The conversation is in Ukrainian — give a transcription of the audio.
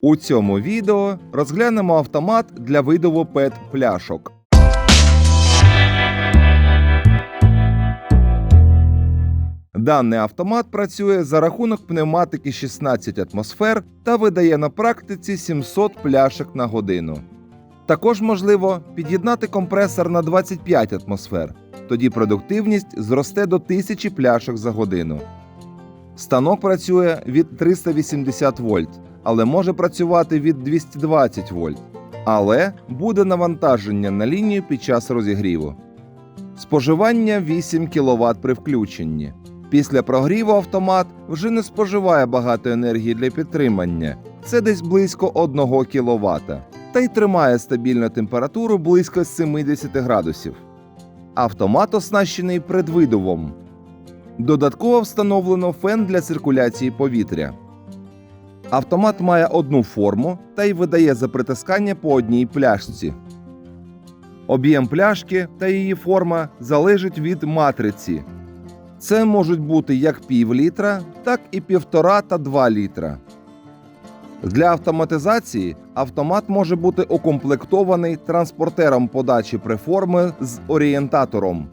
У цьому відео розглянемо автомат для видову пет пляшок. Даний автомат працює за рахунок пневматики 16 атмосфер та видає на практиці 700 пляшок на годину. Також можливо під'єднати компресор на 25 атмосфер, тоді продуктивність зросте до 1000 пляшок за годину. Станок працює від 380 вольт, але може працювати від 220 вольт. Але буде навантаження на лінію під час розігріву. Споживання 8 кВт при включенні. Після прогріву автомат вже не споживає багато енергії для підтримання. Це десь близько 1 кВт. Та й тримає стабільну температуру близько 70 градусів. Автомат оснащений предвидувом. Додатково встановлено фен для циркуляції повітря. Автомат має одну форму та й видає за притискання по одній пляшці. Об'єм пляшки та її форма залежить від матриці. Це можуть бути як пів літра, так і півтора та 2 літра. Для автоматизації автомат може бути укомплектований транспортером подачі преформи з орієнтатором.